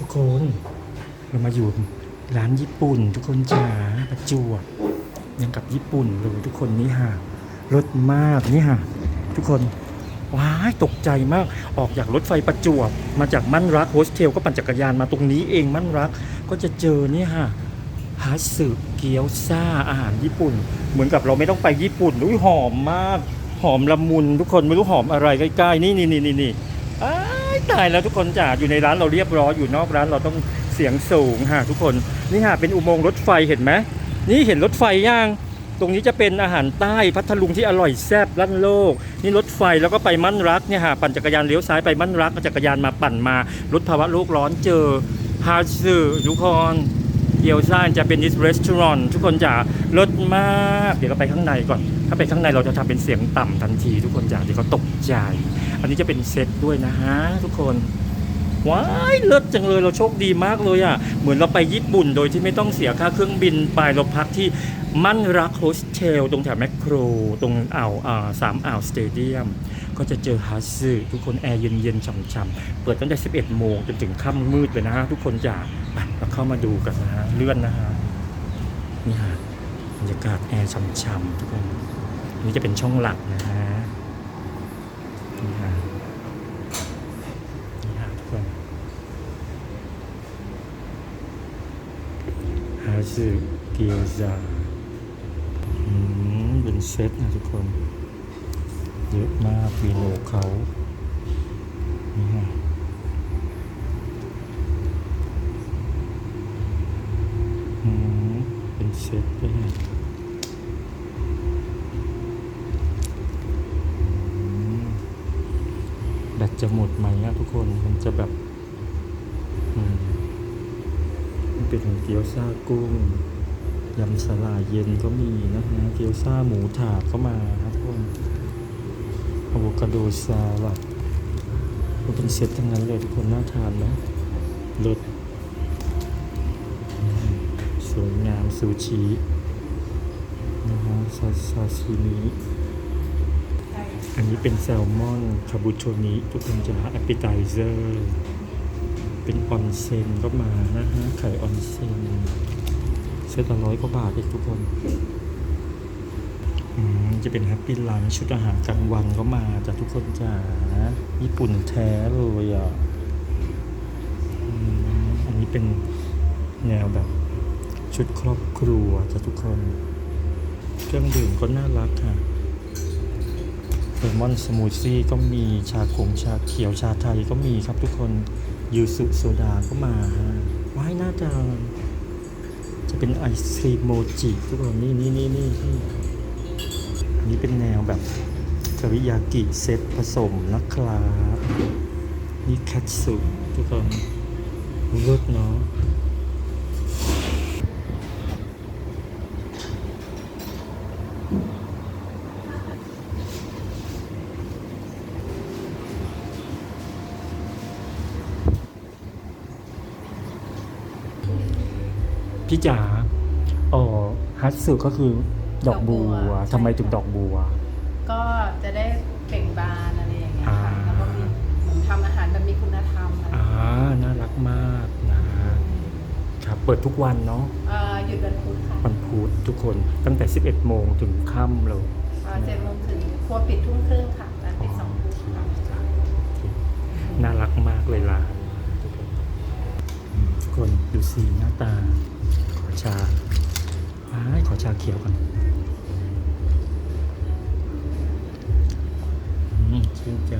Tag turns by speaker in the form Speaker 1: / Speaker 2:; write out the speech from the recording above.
Speaker 1: ทุกคนเรามาอยู่ร้านญี่ปุ่น ทุกคนจ๋าประจวบยังกับญี่ปุ่นเลยทุกคนนี่ค่ะรถมากนี่ค่ะทุกคนว้ายตกใจมากออกจากรถไฟประจวบ มาจากมั่นรักโฮสเทลก็ปั่นจักรยานมาตรงนี้เองมั่นรักก็จะเจอเนี่ยค่ะฮาสึเกี๊ยวซ่าอาหารญี่ปุ่น เหมือนกับเราไม่ต้องไปญี่ปุ่นอุ้ยหอมมาก หอมละมุนทุกคนไม่รู้หอมอะไรใกล้ๆนี่นี่นี่นี่นี่อ้า ตายแล้วทุกคนจ๋าอยู่ในร้านเราเรียบร้อยอยู่นอกร้านเราต้องเสียงสูงค่ะทุกคนนี่ค่ะเป็นอุโมงค์รถไฟเห็นไหมนี่เห็นรถไฟย่าง ตรงนี้จะเป็นอาหารใต้พัทลุงที่อร่อยแซ่บลั่นโลก นี่รถไฟแล้วก็ไปมั่นรักเนี่ยค่ะปั่นจักรยานเลี้ยวซ้ายไปมั่นรักจักรยานมาปั่นมา รถภาวะโลกร้อนเจอฮาซึทุกคน เกียวซ่านจะเป็น this restaurant ทุกคนจ๋ารสมาก เดี๋ยวเราไปข้างในก่อน ถ้าไปข้างในเราจะทำเป็นเสียงต่ำทันที ทุกคนจ๋าเดี๋ยวเขาตกใจ อันนี้จะเป็นเซตด้วยนะฮะทุกคนว้ายเลิศจังเลยเราโชคดีมากเลยอะ่ะ เหมือนเราไปญี่ปุ่นโดยที่ไม่ต้องเสียค่าเครื่องบินไปเราพักที่มั่นรักโฮสเทลตรงแถวแมคโคร ตรงอ่าวอ่าสามอ่าวสเตเดียม ก็จะเจอฮัสซึทุกคนแอร์เย็นๆช่ำๆเปิดตั้งแต่ 11 โมงจนถึงค่ำมืดเลยนะฮะทุกคนจ๋าไปเราเข้ามาดูกันนะฮะเลื่อนนะฮะนี่ฮะบรรยากาศแอร์ช่ำๆทุกคนนนี่จะเป็นช่องหลักนะฮะนี่ฮะนี่ฮะทุกคนฮาซึเกียวซาอืมเป็นเซตนะทุกคน เยอะมากมีโลเขานี่ฮะอืมเป็นเซตด้วยนะอืมแบตจะหมดไหมอะทุกคนมันจะแบบอืมนี่เป็นเกี๊ยวซ่ากุ้งยำสลายเย็นก็มีนะฮะ เกี๊ยวซ่าหมูถาดก็มาครับทุกคน อะโวคาโดซาลัดมันเป็นเซตทั้งนั้นเลยทุกคนน่าทานไหมรสสวยงามซูชินะฮะซาซาชิมิอันนี้เป็นแซลมอนคาบูโชนิทุกคนจะหาแอปเปิไตเซอร์เป็นออนเซนก็มานะฮะไข่ออนเซนเซตละร้อยกว่าบาทเองทุกคน จะเป็นแฮปปี้ลันชุดอาหารกลางวันก็มาจากทุกคนจ้าญี่ปุ่นแท้เลยอะอันนี้เป็นแนวแบบชุดครอบครัวจากทุกคน เครื่องดื่มก็น่ารักค่ะเลมอนสมูทซี่ก็มีชาคงชาเขียวชาไทยก็มีครับทุกคนยูสุโซดาก็มาฮะว้ายน่าจะจะเป็นไอศครีมโมจิทุกคนนี่นี่นี่นี่ นี่เป็นแนวแบบเทริยากิเซตผสมนะครับ นี่แคทสุทุกคนรสเนาะพี่จ๋าอ๋อฮัตสึก็คือ ดอกบัว
Speaker 2: ดอกบัว
Speaker 1: ทำไม
Speaker 2: ใช่
Speaker 1: ถึงดอกบัว
Speaker 2: ก็จะได้เบ่งบานอะไรอย่างเงี้ย
Speaker 1: อ่า
Speaker 2: ค่ะแล้วก็มีเหมือนทำอาหารแบบมีคุณธรรมอะไร
Speaker 1: อ่าน่ารักมากนะครับเปิดทุกวันเนาะ
Speaker 2: เอ่อหยุดวันพุธค่ะ
Speaker 1: วันพุธทุกคนตั้งแต่ 11 โมงถึงค่ำเลย
Speaker 2: เจ็ดโมงถึงครัวปิดทุ่มครึ่งค่ะร้านปิดสองทุ่มค่ะ
Speaker 1: น่ารักมากเลยล่ะทุกคนอืมทุกคนดูสีหน้าตาขอชาอ้ายขอ ชาเขียวกันชื่นใจ